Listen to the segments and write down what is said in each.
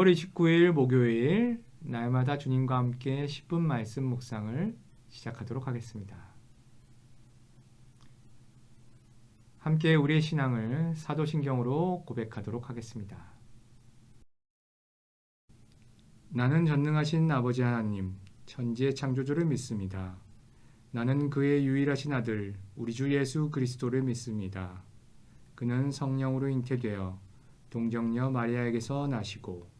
9월 29일 목요일 날마다 주님과 함께 10분 말씀 묵상을 시작하도록 하겠습니다. 함께 우리의 신앙을 사도신경으로 고백하도록 하겠습니다. 나는 전능하신 아버지 하나님, 천지의 창조주를 믿습니다. 나는 그의 유일하신 아들, 우리 주 예수 그리스도를 믿습니다. 그는 성령으로 잉태되어 동정녀 마리아에게서 나시고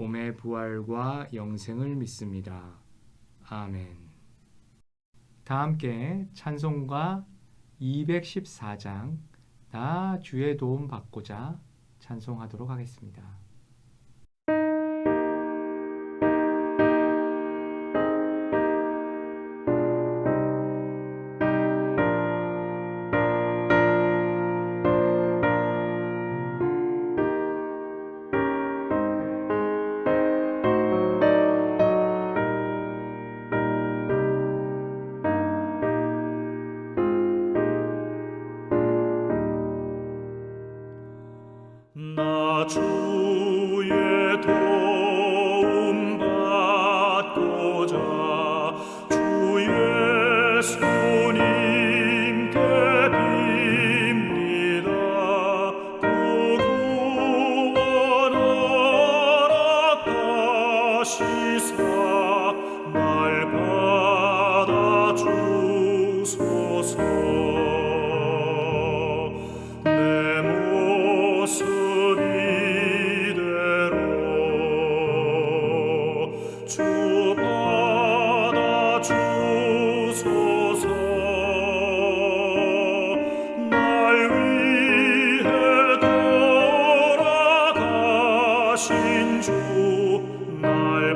몸의 부활과 영생을 믿습니다. 아멘. 다 함께 찬송가 214장 나 주의 도움 받고자 찬송하도록 하겠습니다. 나 날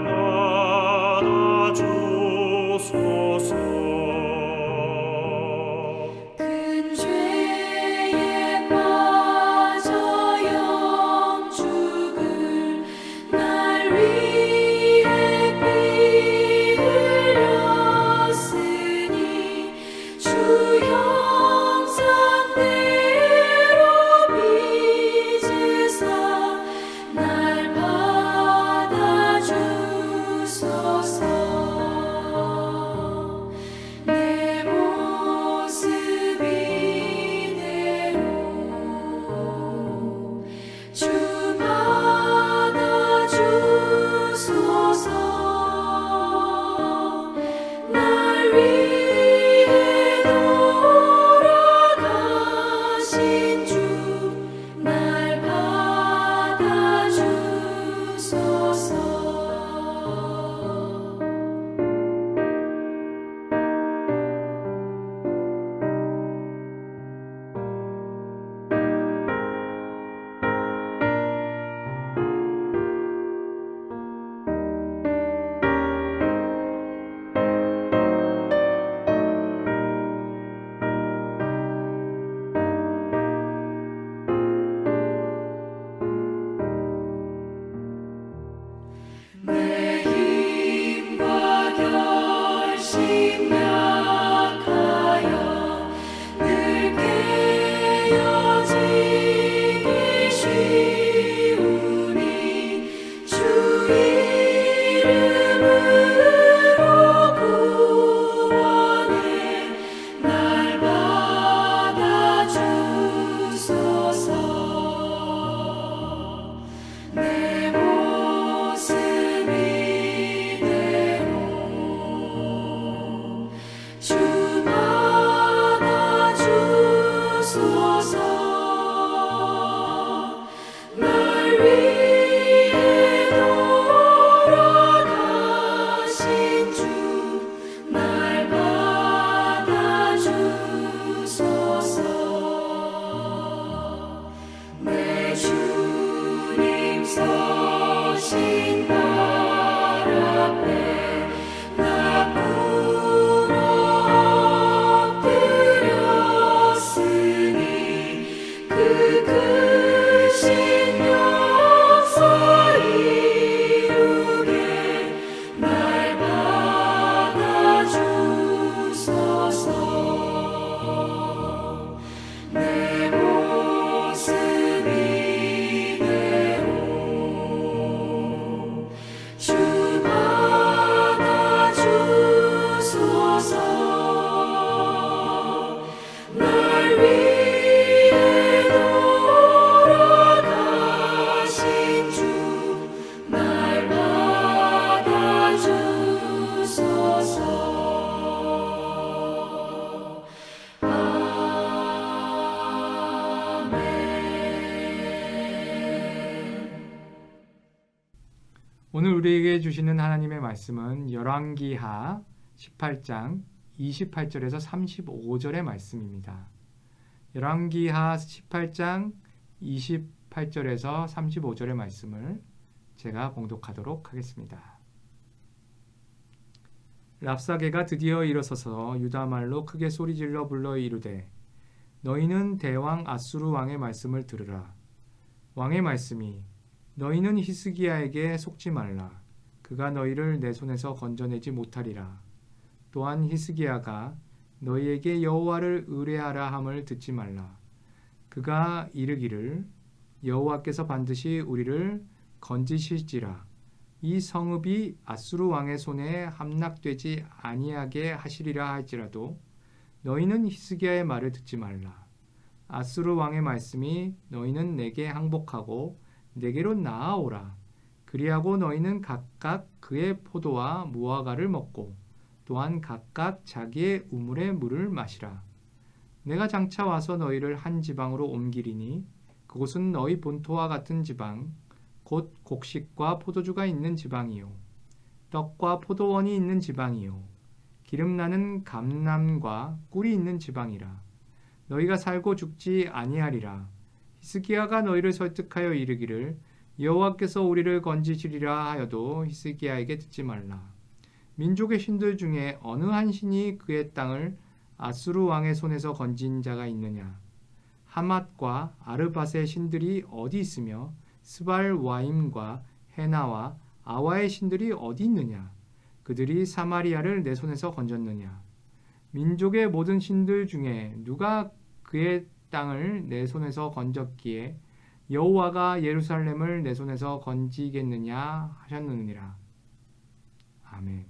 오늘 우리에게 주시는 하나님의 말씀은 열왕기하 18장 28절에서 35절의 말씀입니다. 열왕기하 18장 28절에서 35절의 말씀을 제가 봉독하도록 하겠습니다. 랍사게가 드디어 일어서서 유다 말로 크게 소리질러 불러 이르되 너희는 대왕 아수르 왕의 말씀을 들으라 왕의 말씀이 너희는 히스기야에게 속지 말라. 그가 너희를 내 손에서 건져내지 못하리라. 또한 히스기야가 너희에게 여호와를 의뢰하라 함을 듣지 말라. 그가 이르기를 여호와께서 반드시 우리를 건지실지라. 이 성읍이 아수르 왕의 손에 함락되지 아니하게 하시리라 할지라도 너희는 히스기야의 말을 듣지 말라. 아수르 왕의 말씀이 너희는 내게 항복하고 내게로 나아오라. 그리하고 너희는 각각 그의 포도와 무화과를 먹고 또한 각각 자기의 우물의 물을 마시라. 내가 장차 와서 너희를 한 지방으로 옮기리니 그곳은 너희 본토와 같은 지방 곧 곡식과 포도주가 있는 지방이요 떡과 포도원이 있는 지방이요 기름 나는 감남과 꿀이 있는 지방이라 너희가 살고 죽지 아니하리라 히스기야가 너희를 설득하여 이르기를 여호와께서 우리를 건지시리라 하여도 히스기야에게 듣지 말라. 민족의 신들 중에 어느 한 신이 그의 땅을 아수르 왕의 손에서 건진 자가 있느냐? 하맛과 아르밧의 신들이 어디 있으며 스발 와임과 헤나와 아와의 신들이 어디 있느냐? 그들이 사마리아를 내 손에서 건졌느냐? 민족의 모든 신들 중에 누가 그의 땅을 내 손에서 건졌기에 여호와가 예루살렘을 내 손에서 건지겠느냐 하셨느니라. 아멘.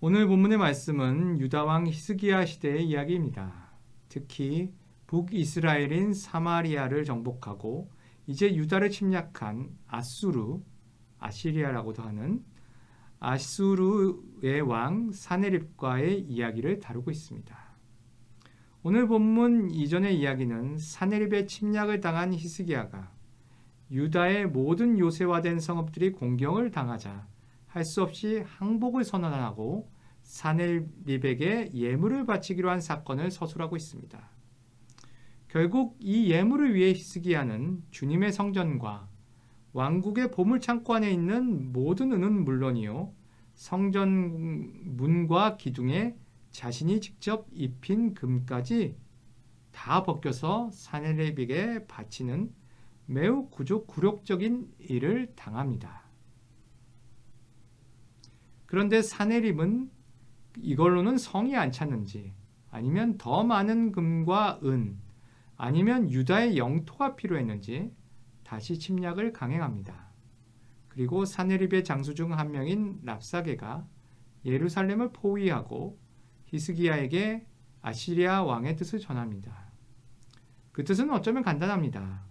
오늘 본문의 말씀은 유다 왕 히스기야 시대의 이야기입니다. 특히 북이스라엘인 사마리아를 정복하고 이제 유다를 침략한 아수르, 아시리아라고도 하는 아수르의 왕 사네립과의 이야기를 다루고 있습니다. 오늘 본문 이전의 이야기는 사네립의 침략을 당한 히스기야가 유다의 모든 요새화된 성읍들이 공경을 당하자 할 수 없이 항복을 선언하고 사네립에게 예물을 바치기로 한 사건을 서술하고 있습니다. 결국 이 예물을 위해 히스기야는 주님의 성전과 왕국의 보물 창고 안에 있는 모든 은은 물론이요 성전 문과 기둥에 자신이 직접 입힌 금까지 다 벗겨서 사네립에게 바치는 매우 구조 굴욕적인 일을 당합니다. 그런데 사네립은 이걸로는 성이 안 찼는지 아니면 더 많은 금과 은 아니면 유다의 영토가 필요했는지 다시 침략을 강행합니다. 그리고 사네립의 장수 중 한 명인 랍사게가 예루살렘을 포위하고 히스기야에게 아시리아 왕의 뜻을 전합니다. 그 뜻은 어쩌면 간단합니다.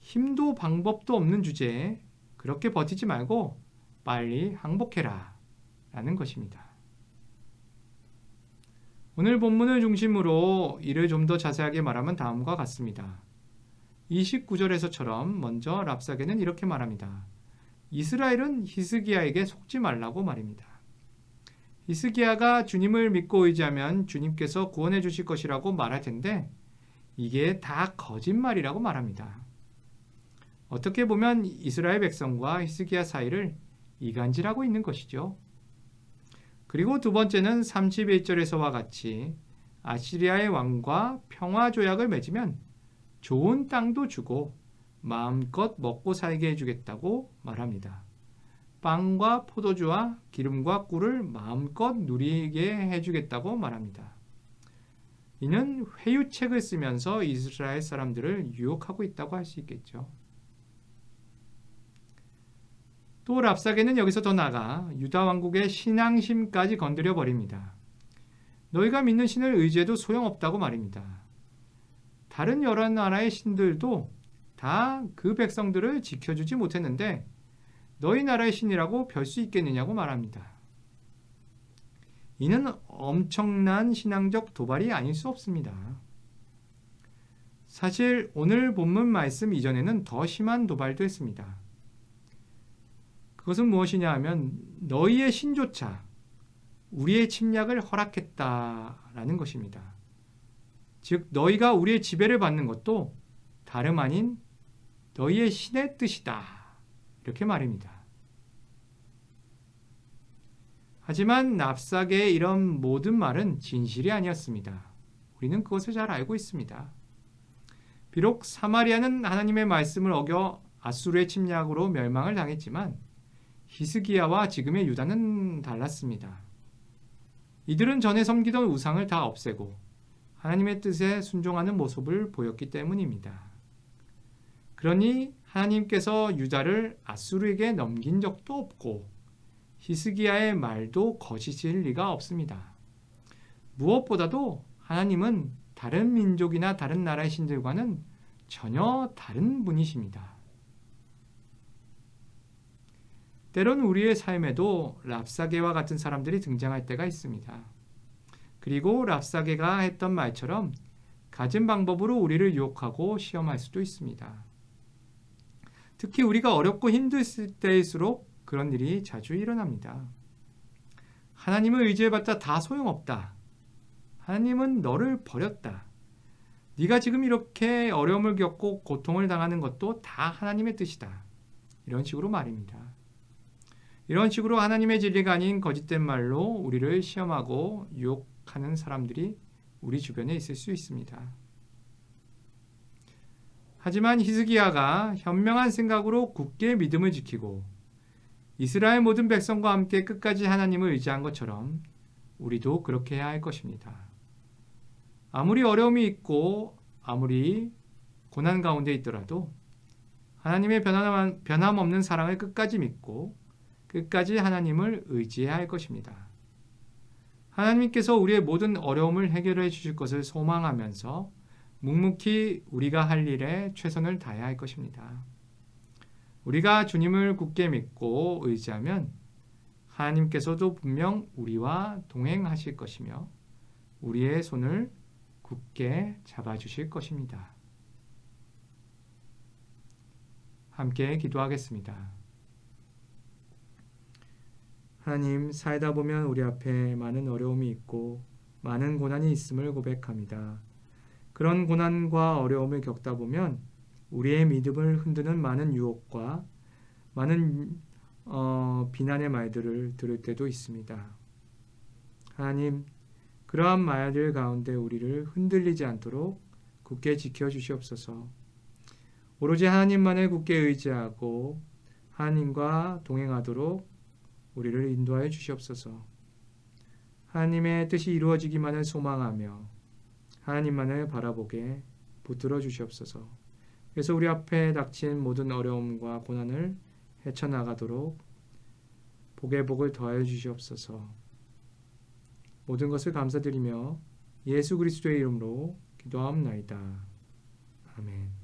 힘도 방법도 없는 주제에 그렇게 버티지 말고 빨리 항복해라 라는 것입니다. 오늘 본문을 중심으로 이를 좀 더 자세하게 말하면 다음과 같습니다. 29절에서처럼 먼저 랍사게는 이렇게 말합니다. 이스라엘은 히스기야에게 속지 말라고 말입니다. 히스기야가 주님을 믿고 의지하면 주님께서 구원해 주실 것이라고 말할 텐데 이게 다 거짓말이라고 말합니다. 어떻게 보면 이스라엘 백성과 히스기야 사이를 이간질하고 있는 것이죠. 그리고 두 번째는 31절에서와 같이 아시리아의 왕과 평화 조약을 맺으면 좋은 땅도 주고 마음껏 먹고 살게 해주겠다고 말합니다. 빵과 포도주와 기름과 꿀을 마음껏 누리게 해주겠다고 말합니다. 이는 회유책을 쓰면서 이스라엘 사람들을 유혹하고 있다고 할 수 있겠죠. 또 랍사게는 여기서 더 나아가 유다 왕국의 신앙심까지 건드려 버립니다. 너희가 믿는 신을 의지해도 소용없다고 말입니다. 다른 여러 나라의 신들도 다 그 백성들을 지켜주지 못했는데 너희 나라의 신이라고 별 수 있겠느냐고 말합니다. 이는 엄청난 신앙적 도발이 아닐 수 없습니다. 사실 오늘 본문 말씀 이전에는 더 심한 도발도 했습니다. 그것은 무엇이냐 하면 너희의 신조차 우리의 침략을 허락했다라는 것입니다. 즉 너희가 우리의 지배를 받는 것도 다름 아닌 너희의 신의 뜻이다. 이렇게 말입니다. 하지만 납사계의 이런 모든 말은 진실이 아니었습니다. 우리는 그것을 잘 알고 있습니다. 비록 사마리아는 하나님의 말씀을 어겨 아수르의 침략으로 멸망을 당했지만 히스기야와 지금의 유다는 달랐습니다. 이들은 전에 섬기던 우상을 다 없애고 하나님의 뜻에 순종하는 모습을 보였기 때문입니다. 그러니 하나님께서 유다를 아수르에게 넘긴 적도 없고 히스기야의 말도 거짓일 리가 없습니다. 무엇보다도 하나님은 다른 민족이나 다른 나라의 신들과는 전혀 다른 분이십니다. 때론 우리의 삶에도 랍사게와 같은 사람들이 등장할 때가 있습니다. 그리고 랍사게가 했던 말처럼 가진 방법으로 우리를 유혹하고 시험할 수도 있습니다. 특히 우리가 어렵고 힘들 때일수록 그런 일이 자주 일어납니다. 하나님을 의지해봤자 다 소용없다. 하나님은 너를 버렸다. 네가 지금 이렇게 어려움을 겪고 고통을 당하는 것도 다 하나님의 뜻이다. 이런 식으로 말입니다. 이런 식으로 하나님의 진리가 아닌 거짓된 말로 우리를 시험하고 유혹하는 사람들이 우리 주변에 있을 수 있습니다. 하지만 히스기야가 현명한 생각으로 굳게 믿음을 지키고 이스라엘 모든 백성과 함께 끝까지 하나님을 의지한 것처럼 우리도 그렇게 해야 할 것입니다. 아무리 어려움이 있고 아무리 고난 가운데 있더라도 하나님의 변함, 변함없는 사랑을 끝까지 믿고 끝까지 하나님을 의지해야 할 것입니다. 하나님께서 우리의 모든 어려움을 해결해 주실 것을 소망하면서 묵묵히 우리가 할 일에 최선을 다해야 할 것입니다. 우리가 주님을 굳게 믿고 의지하면 하나님께서도 분명 우리와 동행하실 것이며 우리의 손을 굳게 잡아주실 것입니다. 함께 기도하겠습니다. 하나님, 살다 보면 우리 앞에 많은 어려움이 있고 많은 고난이 있음을 고백합니다. 그런 고난과 어려움을 겪다 보면 우리의 믿음을 흔드는 많은 유혹과 많은 어, 비난의 말들을 들을 때도 있습니다. 하나님, 그러한 말들 가운데 우리를 흔들리지 않도록 굳게 지켜 주시옵소서. 오로지 하나님만을 굳게 의지하고 하나님과 동행하도록 우리를 인도하여 주시옵소서. 하나님의 뜻이 이루어지기만을 소망하며 하나님만을 바라보게 붙들어 주시옵소서. 그래서 우리 앞에 닥친 모든 어려움과 고난을 헤쳐나가도록 복의 복을 더하여 주시옵소서. 모든 것을 감사드리며 예수 그리스도의 이름으로 기도하옵나이다. 아멘.